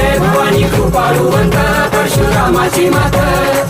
जय भवानी कृपाळुवंत परशुरामाची माता.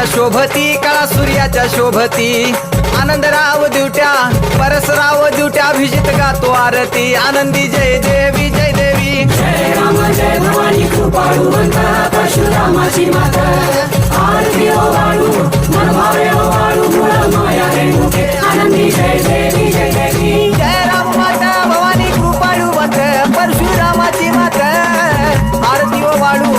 चंद्राच्या शोभती कळा सूर्याच्या शोभती. आनंदराव दिवट्या परसराव दिवट्या अभिजित गातो आरती. आनंदी जय देवी जय देवी. जय राम जय भवानी कृपाळूवंत परशुरामाची मात. आरती ओ वाळू मन भावे ओ वाळू मूळ माया रेणुके. आनंदी जय देवी जय देवी. जय राम माता भवानी कृपाळूवंत परशुरामाची मात आरती ओ वाळू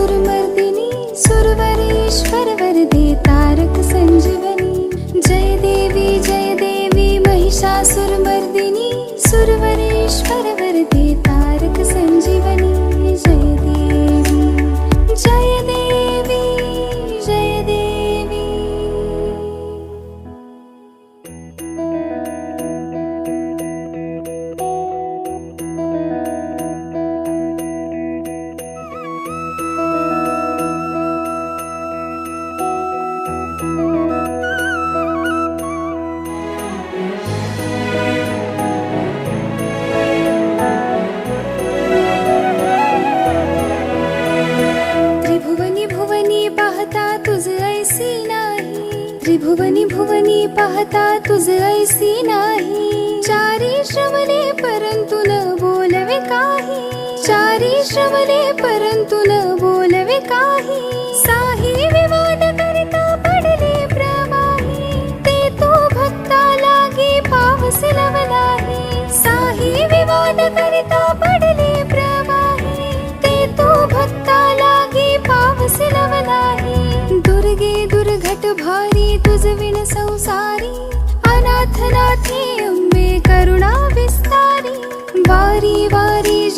சுரும்ப पाहता तुझ ऐसी नाही. चारी श्रवणे परंतु न बोलवे काही. चारी श्रवणे परंतु न बोलवे काही. तुझविण संसारी अनाथ नाथी अंबे करुणा विस्तारी वारी वारी